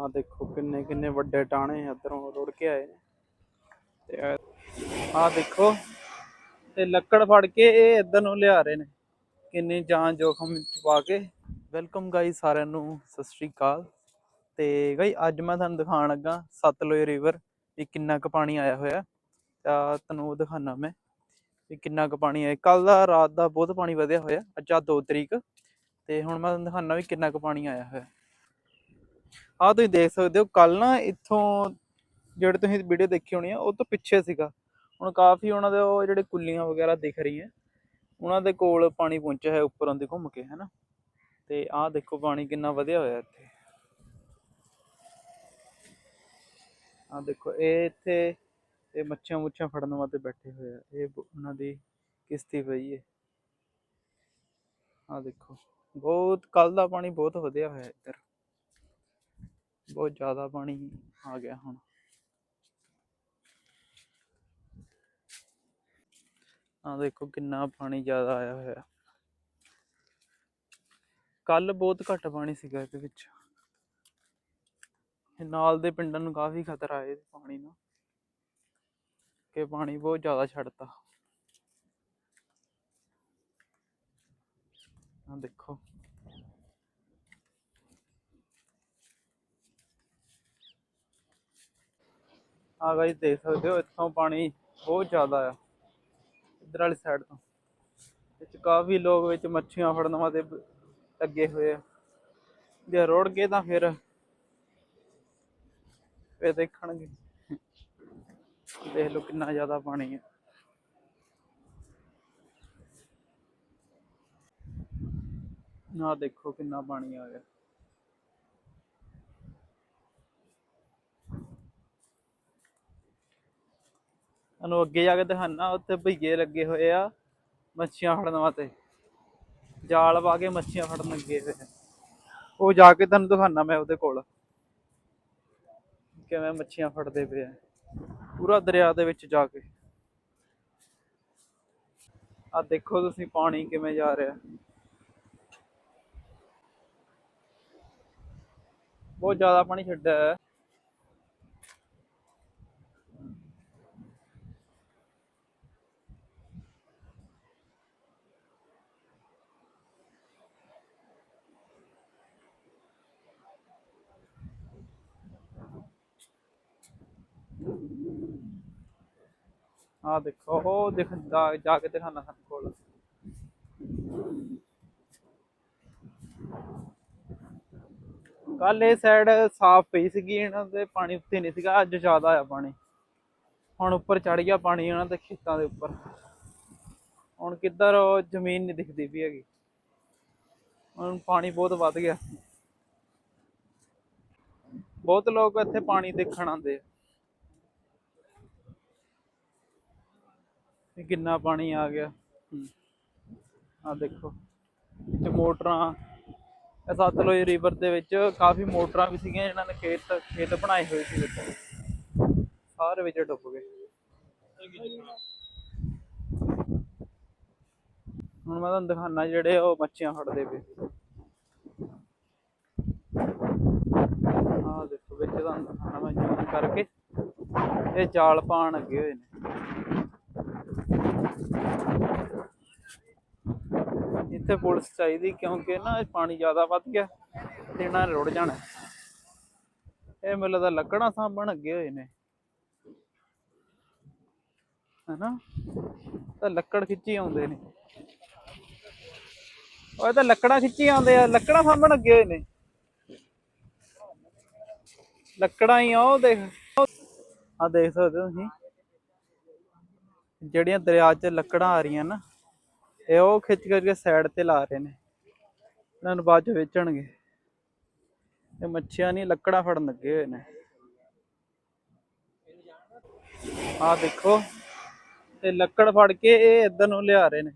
ਆ ਦੇਖੋ ਕਿੰਨੇ ਕਿੰਨੇ ਵੱਡੇ ਟਾਣੇ ਇਧਰੋਂ ਰੁੜ ਕੇ ਆਏ ਨੇ। ਤੇ ਆ ਦੇਖੋ, ਤੇ ਲੱਕੜ ਫੜ ਕੇ ਇਹ ਇੱਧਰ ਨੂੰ ਲਿਆ ਰਹੇ ਨੇ। ਕਿੰਨੀ ਜਾਨ ਜੋਖਮ ਚ ਪਾ ਕੇ। ਵੈਲਕਮ ਗਾਈ ਸਾਰਿਆਂ ਨੂੰ, ਸਤਿ ਸ਼੍ਰੀ ਅਕਾਲ। ਤੇ ਗਾਈ ਅੱਜ ਮੈਂ ਤੁਹਾਨੂੰ ਦਿਖਾਉਣ ਲੱਗਾ ਸਤਲੁਜ ਰਿਵਰ, ਵੀ ਕਿੰਨਾ ਕੁ ਪਾਣੀ ਆਇਆ ਹੋਇਆ। ਤਾਂ ਤੁਹਾਨੂੰ ਉਹ ਦਿਖਾਣਾ ਮੈਂ, ਵੀ ਕਿੰਨਾ ਕੁ ਪਾਣੀ ਆਇਆ। ਕੱਲ ਦਾ, ਰਾਤ ਦਾ ਬਹੁਤ ਪਾਣੀ ਵਧਿਆ ਹੋਇਆ, ਅੱਜ ਆ 2 ਤਰੀਕ। ਤੇ ਹੁਣ ਮੈਂ ਤੁਹਾਨੂੰ ਦਿਖਾਣਾ ਵੀ ਕਿੰਨਾ ਕੁ ਪਾਣੀ ਆਇਆ ਹੋਇਆ। ਆਹ ਤੁਸੀਂ ਦੇਖ ਸਕਦੇ ਹੋ ਕੱਲ ਨਾ ਇੱਥੋਂ ਜਿਹੜੇ ਤੁਸੀਂ ਵੀਡੀਓ ਦੇਖੀ ਹੋਣੀ ਆ, ਉਹ ਤੋਂ ਪਿੱਛੇ ਸੀਗਾ। ਹੁਣ ਕਾਫੀ ਉਹਨਾਂ ਦੇ ਉਹ ਜਿਹੜੇ ਕੁੱਲੀਆਂ ਵਗੈਰਾ ਦਿਖ ਰਹੀਆਂ ਉਹਨਾਂ ਦੇ ਕੋਲ ਪਾਣੀ ਪਹੁੰਚਿਆ ਹੈ ਉੱਪਰੋਂ ਦੀ ਘੁੰਮ ਕੇ, ਹੈਨਾ? ਤੇ ਆਹ ਦੇਖੋ ਪਾਣੀ ਕਿੰਨਾ ਵਧਿਆ ਹੋਇਆ ਇੱਥੇ। ਆਹ ਦੇਖੋ, ਇਹ ਇੱਥੇ ਇਹ ਮੱਛੀਆਂ ਮੁੱਛੀਆਂ ਫੜਨ ਵਾਸਤੇ ਬੈਠੇ ਹੋਏ ਆ। ਇਹ ਉਹਨਾਂ ਦੀ ਕਿਸ਼ਤੀ ਪਈ ਹੈ। ਆਹ ਦੇਖੋ, ਬਹੁਤ ਕੱਲ ਦਾ ਪਾਣੀ ਬਹੁਤ ਵਧਿਆ ਹੋਇਆ ਇੱਧਰ। ਬਹੁਤ ਜ਼ਿਆਦਾ ਪਾਣੀ ਆ ਗਿਆ ਹੁਣ। ਆ ਦੇਖੋ ਕਿੰਨਾ ਪਾਣੀ ਜ਼ਿਆਦਾ ਆਇਆ ਹੋਇਆ। ਕੱਲ ਬਹੁਤ ਘੱਟ ਪਾਣੀ ਸੀਗਾ ਇਹਦੇ ਵਿੱਚ। ਨਾਲ ਦੇ ਪਿੰਡਾਂ ਨੂੰ ਕਾਫੀ ਖਤਰਾ ਹੈ ਪਾਣੀ ਨੂੰ। ਕਿ ਪਾਣੀ ਬਹੁਤ ਜ਼ਿਆਦਾ ਛੱਡਤਾ। ਆ ਦੇਖੋ। ਆ ਗਾਇਸ ਦੇਖ ਸਕਦੇ ਹੋ, ਇੱਥੋਂ ਪਾਣੀ ਬਹੁਤ ਜ਼ਿਆਦਾ ਆ। ਇੱਧਰ ਵਾਲੀ ਸਾਈਡ ਤੋਂ। ਵਿੱਚ ਕਾਫੀ ਲੋਕ ਵਿੱਚ ਮੱਛੀਆਂ ਫੜਨ ਵਾਸਤੇ ਲੱਗੇ ਹੋਏ ਆ। ਜੇ ਰੋੜ ਗਏ ਤਾਂ ਫਿਰ ਫਿਰ ਦੇਖਣਗੇ। ਦੇਖ ਲਓ ਕਿੰਨਾ ਜ਼ਿਆਦਾ ਪਾਣੀ ਹੈ ਨਾ ਦੇਖੋ ਕਿੰਨਾ ਪਾਣੀ ਆ ਗਿਆ। ਤੁਹਾਨੂੰ ਅੱਗੇ ਜਾ ਕੇ ਦਿਖਾਣਾ ਉੱਥੇ ਭਈਏ ਲੱਗੇ ਹੋਏ ਆ, ਮੱਛੀਆਂ ਫੜਨ ਵਾਸਤੇ। ਜਾਲ ਪਾ ਕੇ ਮੱਛੀਆਂ ਫੜਨ ਲੱਗੇ ਹੋਏ ਉਹ ਜਾ ਕੇ ਤੁਹਾਨੂੰ ਦਿਖਾਣਾ ਮੈਂ ਉਹਦੇ ਕੋਲ, ਕਿਵੇਂ ਮੱਛੀਆਂ ਫੜਦੇ ਪਏ ਆ। ਪੂਰਾ ਦਰਿਆ ਦੇ ਵਿੱਚ ਜਾ ਕੇ। ਆ ਦੇਖੋ ਤੁਸੀਂ ਪਾਣੀ ਕਿਵੇਂ ਜਾ ਰਿਹਾ। ਬਹੁਤ ਜ਼ਿਆਦਾ ਪਾਣੀ ਛੱਡਿਆ ਹੈ ਆ ਦੇਖੋ, ਉਹ ਦਿਖ ਜਾ ਕੇ ਦਿਖਾਣਾ ਸਾਨੂੰ ਕੋਲ। ਕੱਲ ਇਹ ਸਾਈਡ ਸਾਫ਼ ਪਈ ਸੀਗੀ, ਇਹਨਾਂ ਦੇ ਪਾਣੀ ਉੱਤੇ ਨਹੀਂ ਸੀਗਾ, ਅੱਜ ਜ਼ਿਆਦਾ ਆ ਪਾਣੀ। ਹੁਣ ਉੱਪਰ ਚੜ ਗਿਆ ਪਾਣੀ ਇਹਨਾਂ ਦੇ ਖੇਤਾਂ ਦੇ ਉੱਪਰ। ਹੁਣ ਕਿੱਧਰ ਉਹ ਜ਼ਮੀਨ ਨਹੀਂ ਦਿਖਦੀ ਵੀ ਹੈਗੀ। ਹੁਣ ਪਾਣੀ ਬਹੁਤ ਵੱਧ ਗਿਆ। ਬਹੁਤ ਲੋਕ ਇੱਥੇ ਪਾਣੀ ਦੇਖਣ ਆਉਂਦੇ ਆ। ਵੀ ਕਿੰਨਾ ਪਾਣੀ ਆ ਗਿਆ। ਆ ਦੇਖੋ ਤੇ ਮੋਟਰਾਂ, ਇਹ ਸਤਲੁਜ ਰਿਵਰ ਦੇ ਵਿੱਚ ਕਾਫੀ ਮੋਟਰਾਂ ਵੀ ਸੀਗੀਆਂ, ਜਿਨ੍ਹਾਂ ਨੇ ਖੇਤ ਖੇਤ ਬਣਾਏ ਹੋਏ ਸੀ ਵਿੱਚ। ਸਾਰੇ ਵਿੱਚ ਡੁੱਬ ਗਏ। ਹੁਣ ਮੈਂ ਤੁਹਾਨੂੰ ਦਿਖਾਣਾ ਜਿਹੜੇ ਉਹ ਮੱਛੀਆਂ ਫੜਦੇ ਪਏ। ਆਹ ਦੇਖੋ, ਵਿੱਚ ਤੁਹਾਨੂੰ ਦਿਖਾਣਾ ਮੈਂ ਜ਼ੂਮ ਕਰਕੇ। ਇਹ ਜਾਲ ਪਾਣ ਅੱਗੇ ਹੋਏ ਨੇ। ਇੱਥੇ ਪੁਲਿਸ ਚਾਹੀਦੀ ਕਿਉਂਕਿ ਨਾ ਇਹ ਪਾਣੀ ਜ਼ਿਆਦਾ ਵੱਧ ਗਿਆ ਤੇ ਇਹਨਾਂ ਨੇ ਰੁੜ ਜਾਣਾ। ਇਹ ਮੈਨੂੰ ਲੱਗਦਾ ਲੱਕੜਾਂ ਸਾਂਭਣ ਅੱਗੇ ਹੋਏ ਨੇ। ਹੈਨਾ? ਤਾਂ ਲੱਕੜ ਖਿੱਚੀ ਆਉਂਦੇ ਨੇ। ਉਹ ਤਾਂ ਲੱਕੜਾਂ ਖਿੱਚੀ ਆਉਂਦੇ ਆ, ਲੱਕੜਾਂ ਸਾਂਭਣ ਅੱਗੇ ਹੋਏ ਨੇ। ਲੱਕੜਾਂ ਹੀ ਆ, ਉਹ ਦੇਖ। ਆ ਦੇਖ ਸਕਦੇ ਹੋ ਤੁਸੀਂ? ਜਿਹੜੀਆਂ ਦਰਿਆ 'ਚ ਲੱਕੜਾਂ ਆ ਰਹੀਆਂ ਨਾ। ਇਹ ਉਹ ਖਿੱਚ ਕਰਕੇ ਸਾਈਡ ਤੇ ਲਾ ਰਹੇ ਨੇ। ਇਹਨਾਂ ਨੂੰ ਬਾਅਦ ਚ ਵੇਚਣਗੇ। ਇਹ ਮੱਛੀਆਂ ਨਹੀਂ ਲੱਕੜਾਂ ਫੜਨ ਲੱਗੇ ਹੋਏ ਨੇ। ਆਹ ਦੇਖੋ ਤੇ ਲੱਕੜ ਫੜ ਕੇ ਇਹ ਇੱਧਰ ਨੂੰ ਲਿਆ ਰਹੇ ਨੇ।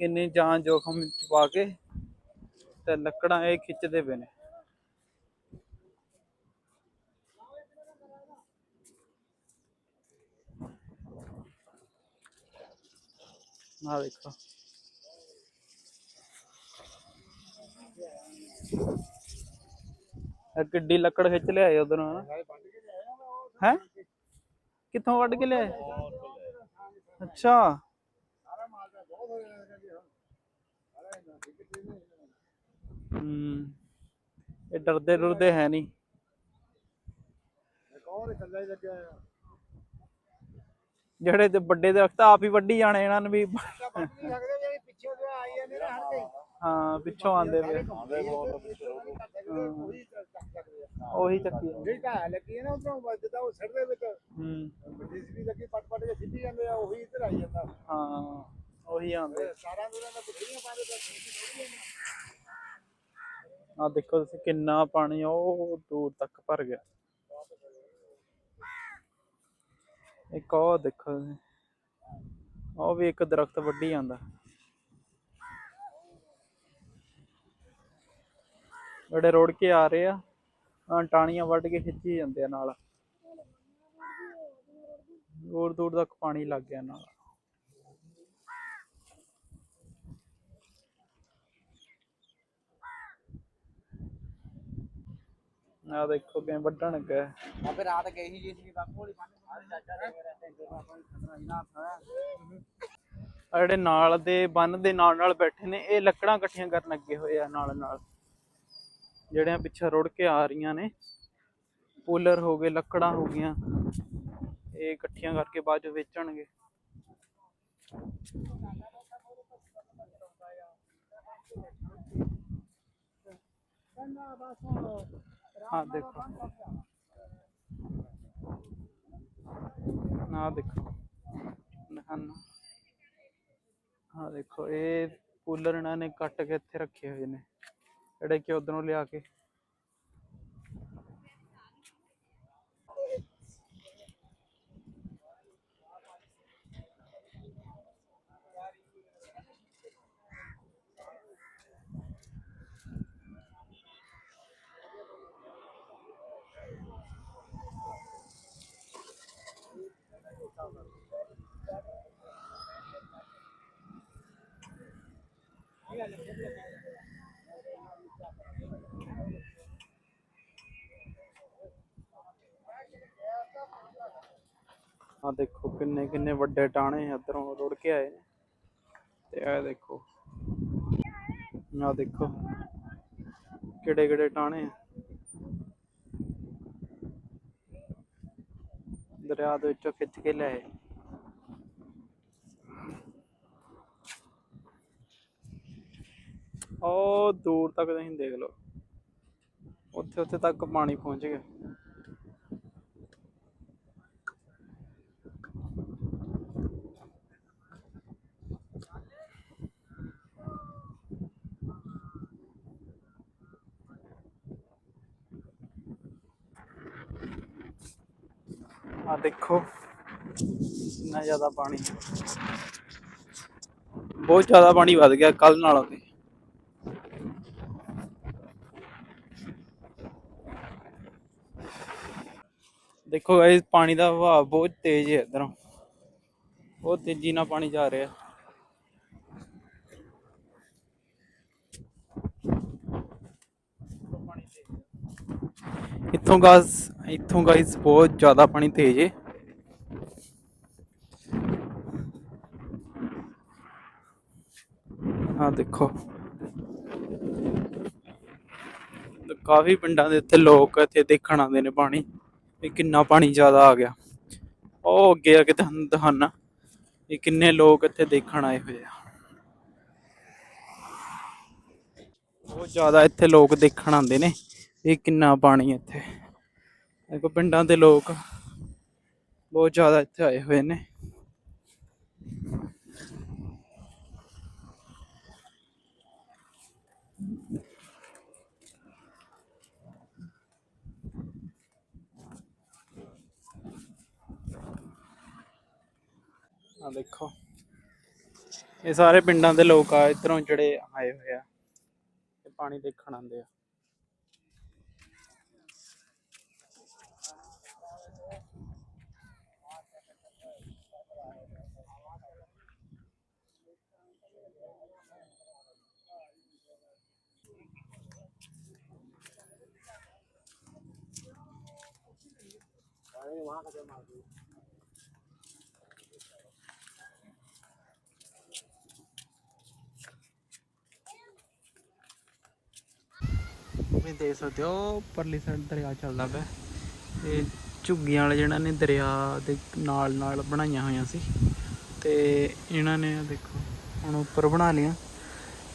ਕਿੰਨੀ ਜਾਨ ਜੋਖਮ ਚ ਪਾ ਕੇ ਤੇ ਲੱਕੜਾਂ ਇਹ ਖਿੱਚਦੇ ਪਏ ਨੇ। ਆਹ ਦੇਖੋ। ਇਹ ਕਿੱਡੀ ਲੱਕੜ ਖਿੱਚ ਲਿਆਏ ਉਧਰੋਂ। ਹੈ? ਕਿੱਥੋਂ ਵੱਢ ਕੇ ਲਿਆਏ? ਅੱਛਾ। ਹੂੰ। ਇਹ ਡਰਦੇ ਡਰਦੇ ਹੈ ਨਹੀਂ। ਜਿਹੜੇ ਤੇ ਵੱਡੇ ਦਰਖਤ ਆਪ ਹੀ ਵੱਢੀ ਜਾਣੇ ਇਹਨਾਂ ਨੂੰ ਵੀ। ਹਾਂ ਪਿੱਛੋਂ ਆਂਦੇ ਵੇ ਉਹੀ ਚੱਕੀ ਜਾਂਦੇ। ਲੱਗੀ ਹੈ ਨਾ ਉਧਰੋਂ ਵੱਜਦਾ ਉਹ ਸਿਰ ਦੇ ਵਿੱਚ। ਹੂੰ। ਡੀਸਪੀ ਲੱਗੀ ਪਟ ਪਟ ਕੇ ਸਿੱਧੀ ਜਾਂਦੇ ਆ ਉਹੀ ਇੱਧਰ ਆਈ ਜਾਂਦਾ। ਹਾਂ ਉਹੀ ਆਂਦੇ ਸਾਰਾ ਦੂਰਾਂ ਦਾ ਬਥੇਰੀਆਂ ਪਾਦੇ ਤਾਂ ਥੋੜੀ ਆ ਦੇਖੋ ਤੁਸੀਂ ਕਿੰਨਾ ਪਾਣੀ ਉਹ ਦੂਰ ਤੱਕ ਭਰ ਗਿਆ। ਇੱਕ ਉਹ ਦੇਖੋ। ਉਹ ਵੀ ਇੱਕ ਦਰਖਤ ਵੱਢੀ ਜਾਂਦਾ। ਜਿਹੜੇ ਰੋੜ ਕੇ ਆ ਰਹੇ ਆ। ਟਾਹਣੀਆਂ ਵੱਢ ਕੇ ਖਿੱਚੀ ਜਾਂਦੇ ਆ ਨਾਲ। ਦੂਰ ਦੂਰ ਤੱਕ ਪਾਣੀ ਲੱਗ ਗਿਆ ਨਾਲ। ਆ ਦੇਖੋ ਕਿਵੇਂ ਵੱਢਣ ਲੱਗਾ ਹੈ। ਅਬੇ ਰਾਤ ਗਈ ਸੀ ਜੀ ਬਾਪੂ ਵਾਲੀ ਪਾਣੀ ਚਾਚਾ ਦੇ ਜਿਹੜੇ ਨਾਲ ਦੇ ਬੰਨ ਦੇ ਨਾਲ ਨਾਲ ਬੈਠੇ ਨੇ ਇਹ ਲੱਕੜਾਂ ਇਕੱਠੀਆਂ ਕਰਨ ਲੱਗੇ ਹੋਏ ਆ ਨਾਲ ਨਾਲ। ਜਿਹੜੀਆਂ ਪਿੱਛੇ ਰੁੜ ਕੇ ਆ ਰਹੀਆਂ ਨੇ। ਪੂਲਰ ਹੋ ਗਏ, ਲੱਕੜਾਂ ਹੋ ਗਈਆਂ। ਇਹ ਇਕੱਠੀਆਂ ਕਰਕੇ ਬਾਅਦ ਚ ਵੇਚਣਗੇ। ਹਾਂ ਦੇਖੋ। ਨਾ ਦੇਖੋ। ਦਿਖਾਨਾ ਹਾਂ ਦੇਖੋ, ਇਹ ਕੂਲਰ ਇਹਨਾਂ ਨੇ ਕੱਟ ਕੇ ਇੱਥੇ ਰੱਖੇ ਹੋਏ ਨੇ। ਜਿਹੜੇ ਕਿ ਉਧਰੋਂ ਲਿਆ ਕੇ ਆ ਦੇਖੋ ਕਿੰਨੇ ਕਿੰਨੇ ਵੱਡੇ ਟਾਣੇ ਇੱਧਰੋਂ ਰੁੜ ਕੇ ਆਏ ਨੇ। ਤੇ ਇਹ ਦੇਖੋ। ਆ ਦੇਖੋ। ਕਿਹੜੇ ਕਿਹੜੇ ਟਾਣੇ ਦਰਿਆ ਦੇ ਵਿੱਚੋਂ ਖਿੱਚ ਕੇ ਲਿਆਏ ਉਹ ਦੂਰ ਤੱਕ ਤੁਸੀਂ ਦੇਖ ਲਓ। ਉੱਥੇ ਉੱਥੇ ਤੱਕ ਪਾਣੀ ਪਹੁੰਚ ਗਿਆ। ਆ ਦੇਖੋ ਕਿੰਨਾ ਜ਼ਿਆਦਾ ਪਾਣੀ। ਬਹੁਤ ਜ਼ਿਆਦਾ ਪਾਣੀ ਵੱਧ ਗਿਆ ਕੱਲ ਨਾਲੋਂ ਤੇ ਦੇਖੋ ਗਾਇਸ ਪਾਣੀ ਦਾ ਵਹਾਅ ਬਹੁਤ ਤੇਜ਼ ਹੈ ਇਧਰੋਂ। ਬਹੁਤ ਤੇਜ਼ੀ ਨਾਲ ਪਾਣੀ ਜਾ ਰਿਹਾ। ਇੱਥੋਂ ਗਾਇਸ ਇੱਥੋਂ ਗਾਇਸ ਬਹੁਤ ਜ਼ਿਆਦਾ ਪਾਣੀ ਤੇਜ਼ ਹੈ ਆ ਦੇਖੋ। ਕਾਫੀ ਪਿੰਡਾਂ ਦੇ ਇੱਥੇ ਲੋਕ ਇੱਥੇ ਦੇਖਣ ਆਉਂਦੇ ਨੇ ਪਾਣੀ, ਵੀ ਕਿੰਨਾ ਪਾਣੀ ਜ਼ਿਆਦਾ ਆ ਗਿਆ। ਉਹ ਅੱਗੇ ਆ ਕੇ ਤੁਹਾਨੂੰ ਦਿਖਾਨਾ ਕਿੰਨੇ ਲੋਕ ਇੱਥੇ ਦੇਖਣ ਆਏ ਹੋਏ ਆ। ਬਹੁਤ ਜ਼ਿਆਦਾ ਇੱਥੇ ਲੋਕ ਦੇਖਣ ਆਉਂਦੇ ਨੇ ਇਹ ਕਿੰਨਾ ਪਾਣੀ ਇੱਥੇ। ਦੇਖੋ, ਪਿੰਡਾਂ ਦੇ ਲੋਕ ਬਹੁਤ ਜ਼ਿਆਦਾ ਇੱਥੇ ਆਏ ਹੋਏ ਨੇ। ਆ ਦੇਖੋ, ਇਹ ਸਾਰੇ ਪਿੰਡਾਂ ਦੇ ਲੋਕ ਆ, ਇਧਰੋਂ ਜਿਹੜੇ ਆਏ ਹੋਏ ਆ, ਤੇ ਪਾਣੀ ਦੇਖਣ ਆਉਂਦੇ ਆ। मारेंगे वहाँ का मार देंगे ਤੁਸੀਂ ਦੇਖ ਸਕਦੇ ਹੋ ਪਰਲੀ ਸਾਈਡ ਦਰਿਆ ਚੱਲਦਾ ਪਿਆ ਇਹ ਝੁੱਗੀਆਂ ਵਾਲੇ ਜਿਹੜਾ ਨੇ ਦਰਿਆ ਦੇ ਨਾਲ ਨਾਲ ਬਣਾਈਆਂ ਹੋਈਆਂ ਸੀ ਤੇ ਇਹਨਾਂ ਨੇ ਆਹ ਦੇਖੋ ਹੁਣ ਉੱਪਰ ਬਣਾ ਲਿਆ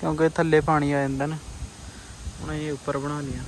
ਕਿਉਂਕਿ ਥੱਲੇ ਪਾਣੀ ਆ ਜਾਂਦਾ ਨਾ ਹੁਣ ਇਹ ਉੱਪਰ ਬਣਾ ਲਿਆ